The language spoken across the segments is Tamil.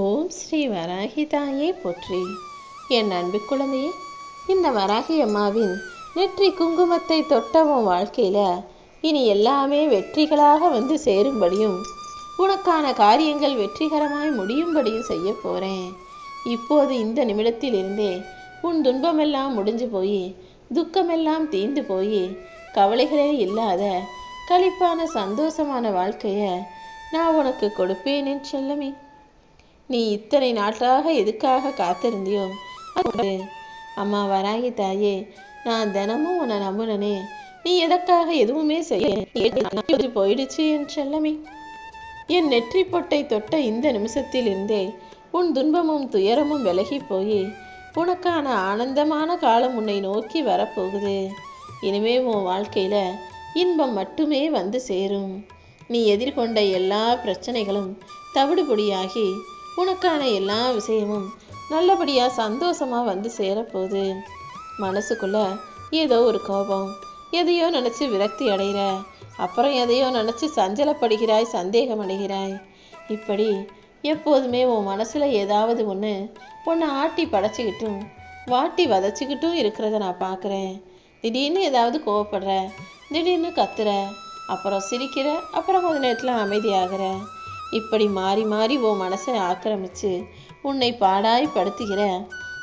ஓம் ஸ்ரீ வராகி தாயே போற்றி. என் அன்பு குழந்தையே இந்த வராகி அம்மாவின் நெற்றி குங்குமத்தை தொட்டவும் வாழ்க்கையில் இனி எல்லாமே வெற்றிகளாக வந்து சேரும்படியும் உனக்கான காரியங்கள் வெற்றிகரமாய் முடியும்படியும் செய்ய போகிறேன் இப்போது இந்த நிமிடத்திலிருந்தே உன் துன்பமெல்லாம் முடிஞ்சு போய் துக்கமெல்லாம் தீந்து போய் கவலைகளே இல்லாத களிப்பான சந்தோஷமான வாழ்க்கையை நான் உனக்கு கொடுப்பேன் செல்லமே. நீ இத்தனை நாட்களாக எதுக்காக காத்திருந்தியோ? அது அம்மா வராகி தாயே நான் தினமும் உன்னை நம்புனனே. நீ எதற்காக எதுவுமே செய்ய போயிடுச்சு என் செல்லமே. என் நெற்றி பொட்டை தொட்ட இந்த நிமிஷத்தில் இருந்தே உன் துன்பமும் துயரமும் விலகி போய் உனக்கான ஆனந்தமான காலம் உன்னை நோக்கி வரப்போகுது. இனிமே உன் வாழ்க்கையில இன்பம் மட்டுமே வந்து சேரும். நீ எதிர்கொண்ட எல்லா பிரச்சனைகளும் தவிடுபொடியாகி உனக்கான எல்லா விஷயமும் நல்லபடியாக சந்தோஷமா வந்து சேரப்போகுது. மனசுக்குள்ள ஏதோ ஒரு கோபம் எதையோ நினச்சி விரக்தி அடைகிற அப்புறம் எதையோ நினச்சி சஞ்சலப்படுகிறாய் சந்தேகம் அடைகிறாய் இப்படி எப்போதுமே உன் மனசில் ஏதாவது ஒன்று உன்னை ஆட்டி படைச்சிக்கிட்டும் வாட்டி வதச்சிக்கிட்டும் இருக்கிறத நான் பார்க்குறேன் திடீர்னு ஏதாவது கோவப்படுற திடீர்னு கத்துற அப்புறம் சிரிக்கிற அப்புறம் கொஞ்ச நேரத்தில் அமைதியாகிற. இப்படி மாறி மாறி உன் மனசை ஆக்கிரமிச்சு உன்னை பாடாய் படுத்துகிற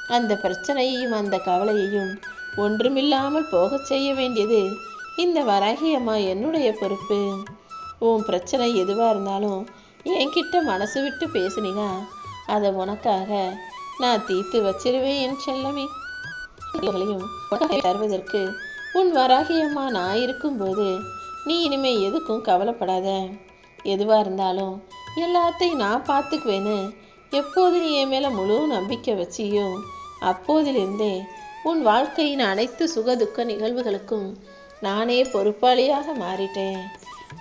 அந்த பிரச்சனையையும் அந்த கவலையையும் ஒன்றுமில்லாமல் போகச் செய்ய வேண்டியது இந்த வராகியம்மா என்னுடைய பொறுப்பு. உன் பிரச்சனை எதுவாக இருந்தாலும் என்கிட்ட மனசு விட்டு பேசுனீங்கன்னா அதை உனக்காக நான் தீர்த்து வச்சிருவேன் என் செல்லமே. தருவதற்கு உன் வராகி அம்மா நான் இருக்கும்போது நீ இனிமே எதுக்கும் கவலைப்படாத. எதுவாக இருந்தாலும் எல்லாத்தையும் நான் பார்த்துக்குவேன்னு எப்போது நீ என் மேலே முழு நம்பிக்கை வச்சியோ அப்போதிலிருந்தே உன் வாழ்க்கையின் அனைத்து சுகதுக்க நிகழ்வுகளுக்கும் நானே பொறுப்பாளியாக மாறிட்டேன்.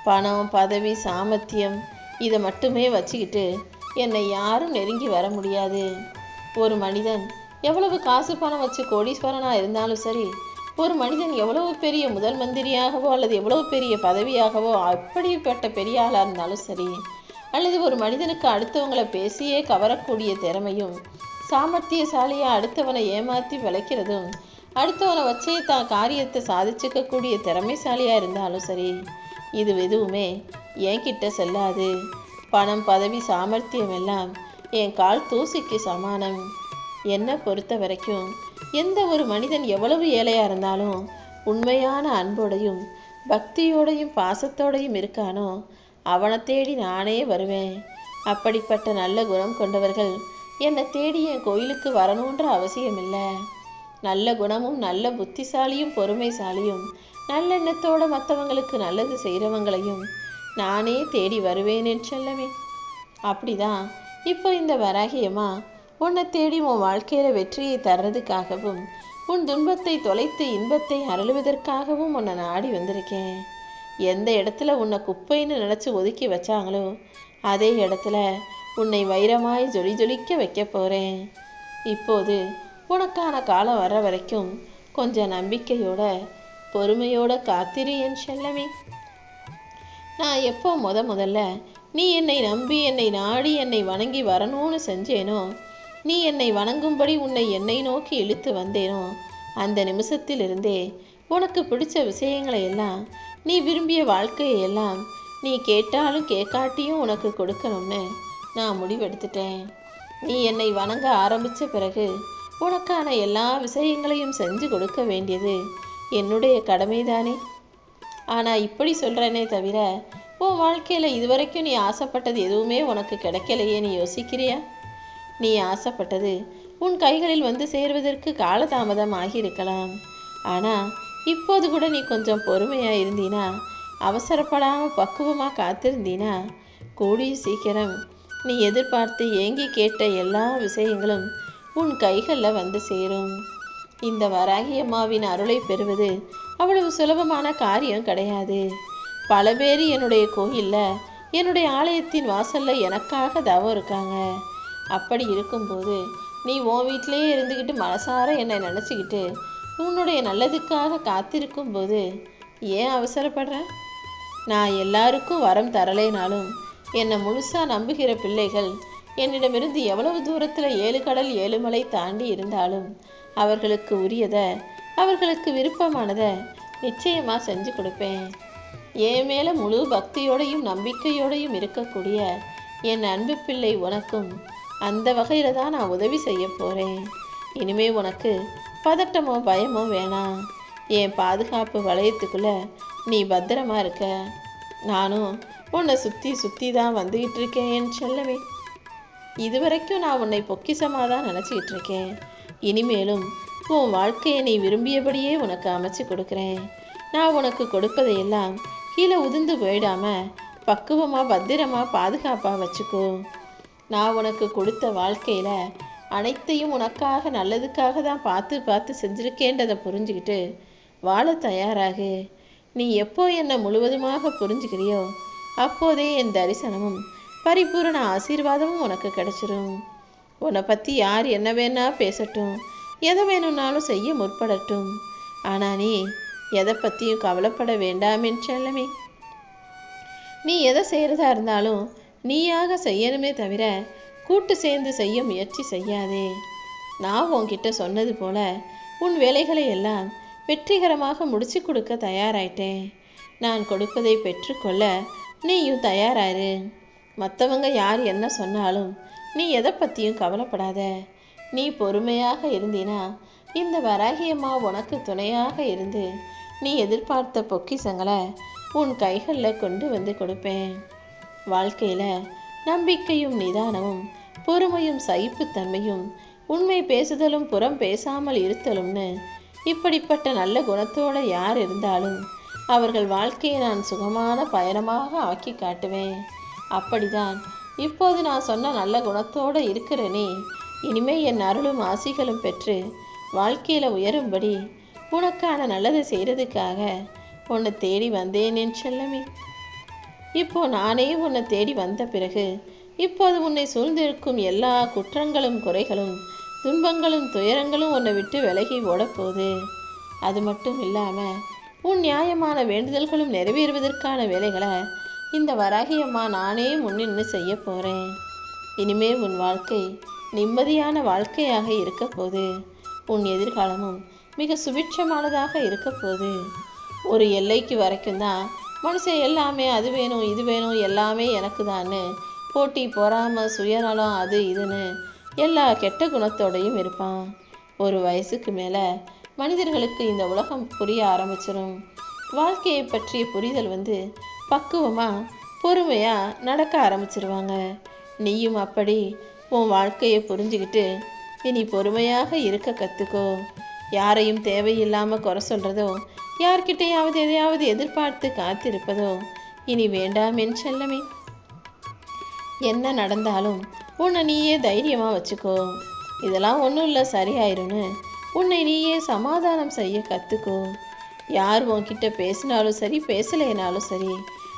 பணம் பதவி சாமர்த்தியம் இதை மட்டுமே வச்சுக்கிட்டு என்னை யாரும் நெருங்கி வர முடியாது. ஒரு மனிதன் எவ்வளவு காசு பணம் வச்சு கோடீஸ்வரனாக இருந்தாலும் சரி ஒரு மனிதன் எவ்வளவு பெரிய முதல் மந்திரியாகவோ அல்லது எவ்வளவு பெரிய பதவியாகவோ அப்படிப்பட்ட பெரிய ஆளாக இருந்தாலும் சரி அல்லது ஒரு மனிதனுக்கு அடுத்தவங்களை பேசியே கவரக்கூடிய திறமையும் சாமர்த்தியசாலியாக அடுத்தவனை ஏமாற்றி விளைக்கிறதும் அடுத்தவனை வச்சே தான் காரியத்தை சாதிச்சுக்கக்கூடிய திறமைசாலியாக இருந்தாலும் சரி இது எதுவுமே என்கிட்ட செல்லாது. பணம் பதவி சாமர்த்தியம் எல்லாம் என் கால் தூசிக்கு சமானம். என்னை பொறுத்த வரைக்கும் எந்த ஒரு மனிதன் எவ்வளவு ஏழையாக இருந்தாலும் உண்மையான அன்போடையும் பக்தியோடையும் பாசத்தோடையும் இருக்கானோ அவனை தேடி நானே வருவேன். அப்படிப்பட்ட நல்ல குணம் கொண்டவர்கள் என்னை தேடி என் கோயிலுக்கு வரணுன்ற அவசியமில்லை. நல்ல குணமும் நல்ல புத்திசாலியும் பொறுமைசாலியும் நல்லெண்ணத்தோட மற்றவங்களுக்கு நல்லது செய்கிறவங்களையும் நானே தேடி வருவேன் என்று சொல்லவே அப்படிதான் இப்போ இந்த வராகியமா உன்னை தேடி உன் வாழ்க்கையில வெற்றியை தர்றதுக்காகவும் உன் துன்பத்தை தொலைத்து இன்பத்தை அருளுவதற்காகவும் உன்னை நாடி வந்திருக்கேன். எந்த இடத்துல உன்னை குப்பைன்னு நினச்சி ஒதுக்கி வச்சாங்களோ அதே இடத்துல உன்னை வைரமாய் ஜொலி ஜொலிக்க வைக்க போறேன். இப்போது உனக்கான காலம் வர்ற வரைக்கும் கொஞ்சம் நம்பிக்கையோட பொறுமையோட காத்திரு என் செல்லமே. நான் எப்போ முத முதல்ல நீ என்னை நம்பி என்னை நாடி என்னை வணங்கி வரணும்னு செஞ்சேனோ நீ என்னை வணங்கும்படி உன்னை என்னை நோக்கி இழுத்து வந்தேனோ அந்த நிமிஷத்திலிருந்தே உனக்கு பிடிச்ச விஷயங்களை எல்லாம் நீ விரும்பிய வாழ்க்கையெல்லாம் நீ கேட்டாலும் கேட்காட்டியும் உனக்கு கொடுக்கணும்னு நான் முடிவெடுத்துட்டேன். நீ என்னை வணங்க ஆரம்பித்த பிறகு உனக்கான எல்லா விஷயங்களையும் செஞ்சு கொடுக்க வேண்டியது என்னுடைய கடமைதானே. ஆனால் இப்படி சொல்கிறேனே தவிர உன் வாழ்க்கையில் இதுவரைக்கும் நீ ஆசைப்பட்டது எதுவுமே உனக்கு கிடைக்கலையே நீ யோசிக்கிறியா? நீ ஆசைப்பட்டது உன் கைகளில் வந்து சேர்வதற்கு காலதாமதம் ஆகியிருக்கலாம். ஆனால் இப்போது கூட நீ கொஞ்சம் பொறுமையாக இருந்தீனா அவசரப்படாமல் பக்குவமாக காத்திருந்தீனா கூடிய சீக்கிரம் நீ எதிர்பார்த்து ஏங்கி கேட்ட எல்லா விஷயங்களும் உன் கைகளில் வந்து சேரும். இந்த வராகி அம்மாவின் அருளை பெறுவது அவ்வளவு சுலபமான காரியம் கிடையாது. பல பேர் என்னுடைய கோயிலில் என்னுடைய ஆலயத்தின் வாசலில் எனக்காக தவம் இருக்காங்க. அப்படி இருக்கும்போது நீ உன் வீட்டிலேயே இருந்துக்கிட்டு மனசார என்னை நினச்சிக்கிட்டு உன்னுடைய நல்லதுக்காக காத்திருக்கும் போது ஏன் அவசரப்படுற? நான் எல்லாருக்கும் வரம் தரலைனாலும் என்னை முழுசா நம்புகிற பிள்ளைகள் என்னிடமிருந்து எவ்வளவு தூரத்தில் ஏழு கடல் ஏழு மலை தாண்டி இருந்தாலும் அவர்களுக்கு உரியதை அவர்களுக்கு விருப்பமானதை நிச்சயமாக செஞ்சு கொடுப்பேன். என் மேலே முழு பக்தியோடையும் நம்பிக்கையோடையும் இருக்கக்கூடிய என் அன்பு பிள்ளை உனக்கும் அந்த வகையில் தான் நான் உதவி செய்ய போகிறேன் இனிமே உனக்கு பதட்டமோ பயமோ வேணாம் என் பாதுகாப்பு வளையத்துக்குள்ள நீ பத்திரமா இருக்க. நானும் உன்னை சுற்றி சுற்றி தான் வந்துக்கிட்டு இருக்கேன் என் செல்லவே இதுவரைக்கும் நான் உன்னை பொக்கிசமாக தான் நினச்சிக்கிட்டு இருக்கேன். இனிமேலும் உன் வாழ்க்கையை நீ விரும்பியபடியே உனக்கு அமைச்சு கொடுக்குறேன். நான் உனக்கு கொடுப்பதையெல்லாம் கீழே உதிர்ந்து போயிடாம பக்குவமாக பத்திரமா பாதுகாப்பாக வச்சுக்கோ. நான் உனக்கு கொடுத்த வாழ்க்கையில் அனைத்தையும் உனக்காக நல்லதுக்காக தான் பார்த்து பார்த்து செஞ்சிருக்கேன்றதை புரிஞ்சுக்கிட்டு வாழ தயாராகு. நீ எப்போ என்னை முழுவதுமாக புரிஞ்சுக்கிறியோ அப்போதே என் தரிசனமும் பரிபூரண ஆசீர்வாதமும் உனக்கு கிடைச்சிரும். உன்னை பற்றி யார் என்ன வேணா பேசட்டும் எதை வேணும்னாலும் செய்ய முற்படட்டும். ஆனால் நீ எதை பற்றியும் கவலைப்பட வேண்டாம் செல்லமே. நீ எதை செய்கிறதா இருந்தாலும் நீயாக செய்யணுமே தவிர கூட்டு சேர்ந்து செய்ய முயற்சி செய்யாதே. நான் உன்கிட்ட சொன்னது போல உன் வேலைகளை எல்லாம் வெற்றிகரமாக முடிச்சு கொடுக்க தயாராயிட்டேன். நான் கொடுப்பதை பெற்றுக்கொள்ள நீயும் தயாராரு மற்றவங்க யார் என்ன சொன்னாலும் நீ எதை பற்றியும் கவலைப்படாத. நீ பொறுமையாக இருந்தினா இந்த வராகியம்மா உனக்கு துணையாக இருந்து நீ எதிர்பார்த்த பொக்கிசங்களை உன் கைகளில் கொண்டு வந்து கொடுப்பேன். வாழ்க்கையில் நம்பிக்கையும் நிதானமும் பொறுமையும் சகிப்புத்தன்மையும் உண்மை பேசுதலும் புறம் பேசாமல் இருத்தலும்னு. இப்படிப்பட்ட நல்ல குணத்தோட யார் இருந்தாலும் அவர்கள் வாழ்க்கையை நான் சுகமான பயணமாக ஆக்கி காட்டுவேன். அப்படிதான். இப்போது நான் சொன்ன நல்ல குணத்தோடு இருக்கிறேனே. இனிமே என் அருளும் ஆசிகளும் பெற்று வாழ்க்கையில் உயரும்படி உனக்கான நல்லதை செய்கிறதுக்காக உன்னை தேடி வந்தேன் என் செல்லமே. இப்போ நானே உன்னை தேடி வந்த பிறகு இப்போது உன்னை சூழ்ந்திருக்கும் எல்லா குற்றங்களும் குறைகளும் துன்பங்களும் துயரங்களும் உன்னை விட்டு விலகி ஓடப்போகுது. அது மட்டும் இல்லாமல் உன் நியாயமான வேண்டுதல்களும் நிறைவேறுவதற்கான வேலைகளை இந்த வராகியம்மா நானே முன்னின்று செய்ய போகிறேன் இனிமே உன் வாழ்க்கை நிம்மதியான வாழ்க்கையாக இருக்க போது உன் எதிர்காலமும் மிக சுபிட்சமானதாக இருக்க ஒரு எல்லைக்கு வரைக்கும் தான் மனுஷன் எல்லாமே அது வேணும் இது வேணும் எல்லாமே எனக்கு தான்னு போட்டி பொறாமல் சுயநலம் அது இதுன்னு எல்லா கெட்ட குணத்தோடையும் இருப்பான். ஒரு வயசுக்கு மேலே மனிதர்களுக்கு இந்த உலகம் புரிய ஆரம்பிச்சிடும் வாழ்க்கையை பற்றிய புரிதல் வந்து பக்குவமாக பொறுமையாக நடக்க ஆரம்பிச்சிருவாங்க. நீயும் அப்படி உன் வாழ்க்கையை புரிஞ்சுக்கிட்டு இனி பொறுமையாக இருக்க கற்றுக்கோ யாரையும் தேவையில்லாமல் குறை சொல்கிறதோ யார்கிட்டையாவது எதையாவது எதிர்பார்த்து காத்திருப்பதோ இனி வேண்டாம் என் செல்லமே. என்ன நடந்தாலும் உன்னை நீயே தைரியமாக வச்சுக்கோ. இதெல்லாம் ஒன்றும் இல்லை சரியாயிரும்னு உன்னை நீயே சமாதானம் செய்ய கற்றுக்கோ யார் உன்கிட்ட பேசினாலும் சரி பேசலைனாலும் சரி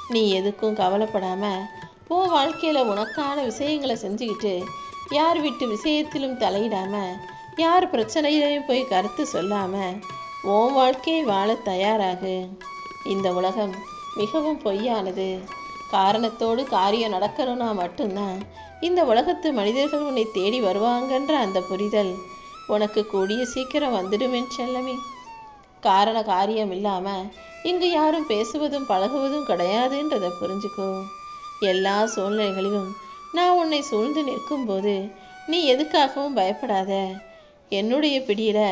நீ எதுக்கும் கவலைப்படாமல் உன் வாழ்க்கையில் உனக்கான விஷயங்களை செஞ்சுக்கிட்டு யார் வீட்டு விஷயத்திலும் தலையிடாமல் யார் பிரச்சனையிலையும் போய் கருத்து சொல்லாமல் உன் வாழ்க்கையை வாழ தயாராகு. இந்த உலகம் மிகவும் பொய்யானது. காரணத்தோடு காரியம் நடக்கணும்னா மட்டும்தான். இந்த உலகத்து மனிதர்கள் உன்னை தேடி வருவாங்கன்ற அந்த புரிதல் உனக்கு கூடிய சீக்கிரம் வந்துடுமென் செல்லமே. காரண காரியம் இல்லாமல் இங்கு யாரும் பேசுவதும் பழகுவதும் கிடையாதுன்றதை புரிஞ்சுக்கோ. எல்லா சூழ்நிலைகளிலும் நான் உன்னை சூழ்ந்து நிற்கும்போது நீ எதுக்காகவும் பயப்படாத. என்னுடைய பிடியில்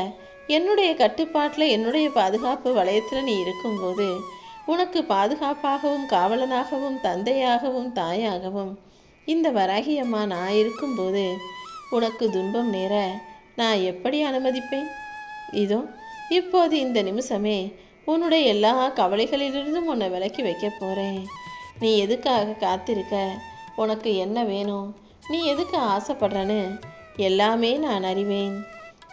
என்னுடைய கட்டுப்பாட்டில் என்னுடைய பாதுகாப்பு வளையத்தில் நீ இருக்கும்போது உனக்கு பாதுகாப்பாகவும் காவலனாகவும் தந்தையாகவும் தாயாகவும் இந்த வராகியம்மா நான் இருக்கும்போது உனக்கு துன்பம் நேர நான் எப்படி அனுமதிப்பேன்? இதோ இப்போது இந்த நிமிஷமே உன்னுடைய எல்லா கவலைகளிலிருந்தும் உன்னை விலக்கி வைக்க போகிறேன் நீ எதுக்காக காத்திருக்க? உனக்கு என்ன வேணும்? நீ எதுக்கு ஆசைப்படுறன்னு எல்லாமே நான் அறிவேன்.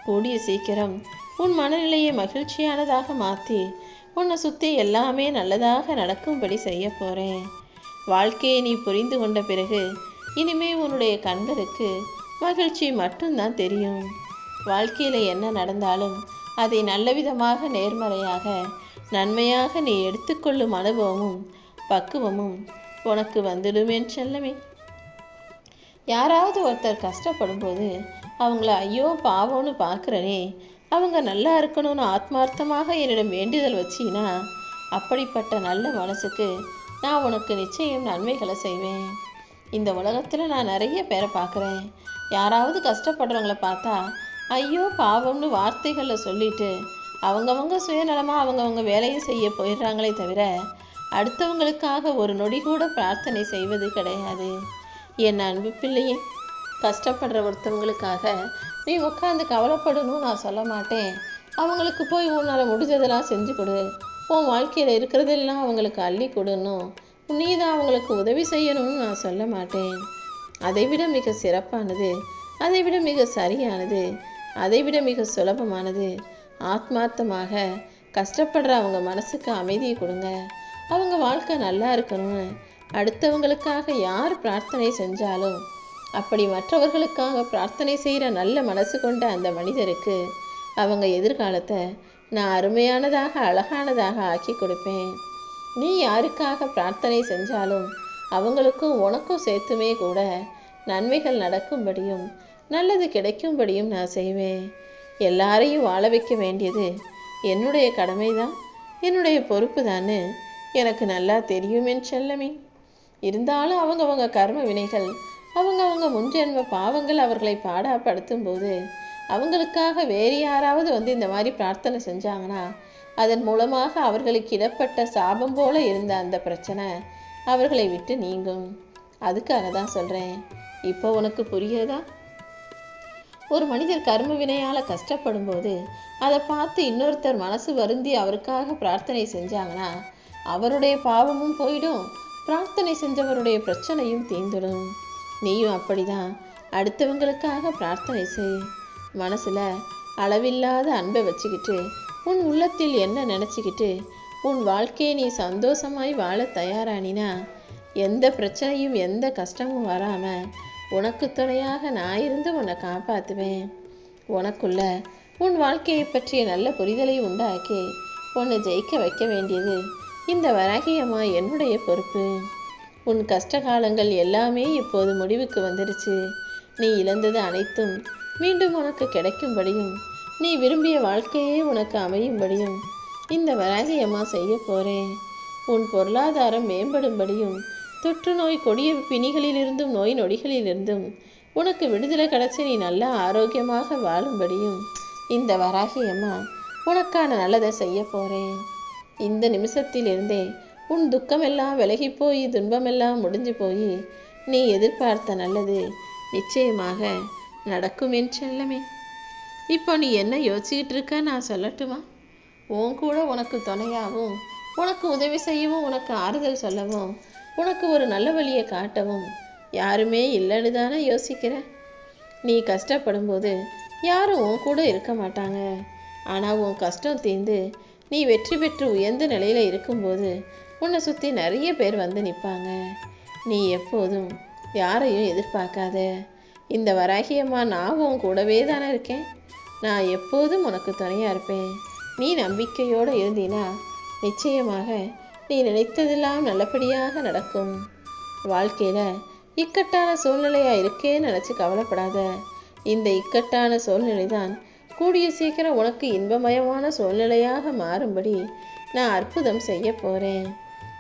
கூடிய சீக்கிரம் உன் மனநிலையை மகிழ்ச்சியானதாக மாற்றி உன்னை சுற்றி எல்லாமே நல்லதாக நடக்கும்படி செய்ய போகிறேன் வாழ்க்கையை நீ புரிந்து கொண்ட பிறகு இனிமே உன்னுடைய கண்களுக்கு மகிழ்ச்சி மட்டும்தான் தெரியும். வாழ்க்கையில் என்ன நடந்தாலும் அதை நல்லவிதமாக நேர்மறையாக நன்மையாக நீ எடுத்துக்கொள்ளும் அனுபவமும் பக்குவமும் உனக்கு வந்துடுமேன் செல்லமே. யாராவது ஒருத்தர் கஷ்டப்படும் போது அவங்கள ஐயோ பாவம்னு பார்க்குறனே அவங்க நல்லா இருக்கணும்னு ஆத்மார்த்தமாக என்னிடம் வேண்டுதல் வச்சினா அப்படிப்பட்ட நல்ல மனசுக்கு நான் உனக்கு நிச்சயம் நன்மைகளை செய்வேன். இந்த உலகத்தில் நான் நிறைய பேரை பார்க்குறேன். யாராவது கஷ்டப்படுறவங்கள பார்த்தா ஐயோ பாவம்னு வார்த்தைகளில் சொல்லிட்டு அவங்கவங்க சுயநலமாக அவங்கவங்க வேலையை செய்ய போயிடுறாங்களே தவிர அடுத்தவங்களுக்காக ஒரு நொடி கூட பிரார்த்தனை செய்வது கிடையாது. என் அன்பு பிள்ளையே கஷ்டப்படுற ஒருத்தவங்களுக்காக நீ உட்காந்து கவலைப்படணும்னு நான் சொல்ல மாட்டேன். அவங்களுக்கு போய் உன்னால் முடிஞ்சதெல்லாம் செஞ்சு கொடு. உன் வாழ்க்கையில் இருக்கிறதெல்லாம் அவங்களுக்கு அள்ளி கொடுணும். நீ தான் அவங்களுக்கு உதவி செய்யணும்னு நான் சொல்ல மாட்டேன். அதைவிட மிக சிறப்பானது அதைவிட மிக சரியானது அதைவிட மிக சுலபமானது. ஆத்மார்த்தமாக கஷ்டப்படுற அவங்க மனசுக்கு அமைதியை கொடுங்க. அவங்க வாழ்க்கை நல்லா இருக்கணும்னு அடுத்தவங்களுக்காக யார் பிரார்த்தனை செஞ்சாலும் அப்படி மற்றவர்களுக்காக பிரார்த்தனை செய்கிற நல்ல மனசு கொண்ட அந்த மனிதருக்கு அவங்க எதிர்காலத்தை நான் அருமையானதாக அழகானதாக ஆக்கி கொடுப்பேன். நீ யாருக்காக பிரார்த்தனை செஞ்சாலும் அவங்களுக்கும் உனக்கும் சேர்த்துமே கூட நன்மைகள் நடக்கும்படியும் நல்லது கிடைக்கும்படியும் நான் செய்வேன். எல்லாரையும் வாழ வைக்க வேண்டியது என்னுடைய கடமைதான். என்னுடைய பொறுப்பு தான்னு எனக்கு நல்லா தெரியும் என் செல்லமே. இருந்தாலும் அவங்கவங்க கர்ம வினைகள் அவங்கவங்க முன்ஜென்ம பாவங்கள் அவர்களை பாடாப்படுத்தும் போது அவங்களுக்காக வேறு யாராவது வந்து இந்த மாதிரி பிரார்த்தனை செஞ்சாங்கன்னா அதன் மூலமாக அவர்களுக்கு இடப்பட்ட சாபம் போல இருந்த அந்த பிரச்சனை அவர்களை விட்டு நீங்கும். அதுக்காக தான் சொல்கிறேன் இப்போ உனக்கு புரியுதா ஒரு மனிதர் கர்ம வினையால் கஷ்டப்படும் போது அதை பார்த்து இன்னொருத்தர் மனசு வருந்தி அவருக்காக பிரார்த்தனை செஞ்சாங்கன்னா அவருடைய பாவமும் போயிடும். பிரார்த்தனை செஞ்சவருடைய பிரச்சனையும் தீர்ந்துடும். நீயும் அப்படிதான். அடுத்தவங்களுக்காக பிரார்த்தனை செய். மனசுல அளவில்லாத அன்பை வச்சுக்கிட்டு உன் உள்ளத்தில் என்ன நினச்சிக்கிட்டு உன் வாழ்க்கையை நீ சந்தோஷமாய் வாழ தயாரானினா எந்த பிரச்சனையும் எந்த கஷ்டமும் வராமல் உனக்கு துணையாக நான் இருந்து உன்னை காப்பாற்றுவேன் உனக்குள்ள உன் வாழ்க்கையை பற்றிய நல்ல புரிதலை உண்டாக்கி உன்னை ஜெயிக்க வைக்க வேண்டியது இந்த வராகியம்மா என்னுடைய பொறுப்பு. உன் கஷ்ட காலங்கள் எல்லாமே இப்போது முடிவுக்கு வந்துடுச்சு நீ இழந்தது அனைத்தும் மீண்டும் உனக்கு கிடைக்கும்படியும் நீ விரும்பிய வாழ்க்கையே உனக்கு அமையும்படியும் இந்த வராகியம்மா செய்ய போறேன். உன் பொருளாதாரம் மேம்படும்படியும் தொற்று நோய் கொடிய பிணிகளிலிருந்தும் நோய் நொடிகளிலிருந்தும் உனக்கு விடுதலை கிடைச்சி நீ நல்லா ஆரோக்கியமாக வாழும்படியும் இந்த வராகியம்மா உனக்கான நல்லதை செய்ய போறேன். இந்த நிமிஷத்திலிருந்தே உன் துக்கமெல்லாம் விலகி போய் துன்பமெல்லாம் முடிஞ்சு போய் நீ எதிர்பார்த்த நல்லது நிச்சயமாக நடக்கும் என் செல்லமே. இப்போ நீ என்ன யோசிச்சுக்கிட்டு இருக்க? நான் சொல்லட்டுமா? உன் கூட உனக்கு துணையாகவும் உனக்கு உதவி செய்யவும் உனக்கு ஆறுதல் சொல்லவும் உனக்கு ஒரு நல்ல வழியை காட்டவும் யாருமே இல்லைன்னு தானே யோசிக்கிற? நீ கஷ்டப்படும்போது யாரும் உன் கூட இருக்க மாட்டாங்க. ஆனால் உன் கஷ்டம் தீர்ந்து நீ வெற்றி பெற்று உயர்ந்த நிலையில் இருக்கும்போது உன்னை சுற்றி நிறைய பேர் வந்து நிற்பாங்க நீ எப்போதும் யாரையும் எதிர்பார்க்காத. இந்த வராகியம்மா நான் உன் கூடவே தானே இருக்கேன். நான் எப்போதும் உனக்கு துணையாக இருப்பேன். நீ நம்பிக்கையோடு இருந்தீனா நிச்சயமாக நீ நினைத்ததெல்லாம் நல்லபடியாக நடக்கும். வாழ்க்கையில் இக்கட்டான சூழ்நிலையாக இருக்கேன்னு நினச்சி கவலைப்படாத. இந்த இக்கட்டான சூழ்நிலை தான் கூடிய சீக்கிரம் உனக்கு இன்பமயமான சூழ்நிலையாக மாறும்படி நான் அற்புதம் செய்ய போகிறேன்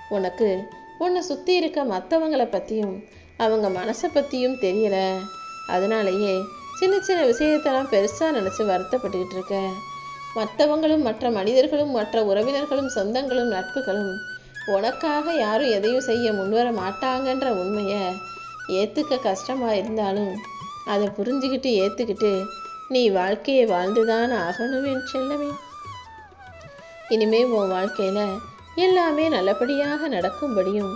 உனக்கு உன்னை சுற்றி இருக்க மற்றவங்களை பற்றியும் அவங்க மனசை பற்றியும் தெரியல. அதனாலேயே சின்ன சின்ன விஷயத்தெல்லாம் பெருசாக நினச்சி வருத்தப்பட்டுக்கிட்டு இருக்க. மற்றவங்களும் மற்ற மனிதர்களும் மற்ற உறவினர்களும் சொந்தங்களும் நட்புகளும் உனக்காக யாரும் எதையும் செய்ய முன்வர மாட்டாங்கன்ற உண்மையை ஏற்றுக்க கஷ்டமாக இருந்தாலும் அதை புரிஞ்சுக்கிட்டு ஏற்றுக்கிட்டு நீ வாழ்க்கையை வாழ்ந்துதான் ஆகணும் என் சொல்லவே இனிமே உன் வாழ்க்கையில் எல்லாமே நல்லபடியாக நடக்கும்படியும்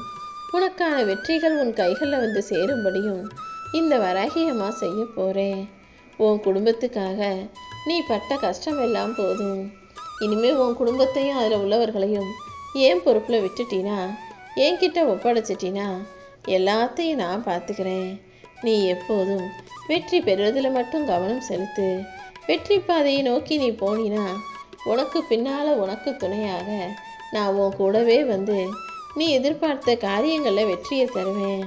உனக்கான வெற்றிகள் உன் கைகளில் வந்து சேரும்படியும் இந்த வராகியமாக செய்ய போகிறேன் உன் குடும்பத்துக்காக நீ பட்ட கஷ்டம் எல்லாம் போதும். இனிமே உன் குடும்பத்தையும் அதில் உள்ளவர்களையும் ஏன் பொறுப்பில் விட்டுட்டினா? என்கிட்ட ஒப்படைச்சிட்டினா? எல்லாத்தையும் நான் பார்த்துக்கிறேன். நீ எப்போதும் வெற்றி பெறுவதில் மட்டும் கவனம் செலுத்து. வெற்றி பாதையை நோக்கி நீ போனினா உனக்கு பின்னால் உனக்கு துணையாக நான் உன் கூடவே வந்து நீ எதிர்பார்த்த காரியங்களில் வெற்றியை தருவேன்.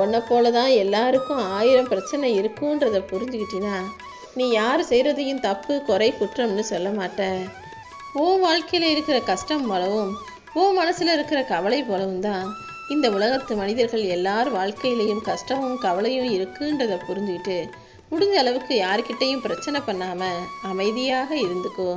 உன்னை போல தான் எல்லாருக்கும் ஆயிரம் பிரச்சனை இருக்குன்றதை புரிஞ்சுக்கிட்டினா நீ யார் செய்கிறதையும் தப்பு குறை குற்றம்னு சொல்ல மாட்ட. உன் வாழ்க்கையில் இருக்கிற கஷ்டம் போலவும் உன் மனசில் இருக்கிற கவலை போலவும் தான் இந்த உலகத்து மனிதர்கள் எல்லார் வாழ்க்கையிலையும் கஷ்டமும் கவலையும் இருக்குன்றதை புரிஞ்சுக்கிட்டு முடிஞ்ச அளவுக்கு யார்கிட்டையும் பிரச்சனை பண்ணாமல் அமைதியாக இருந்துக்கோ.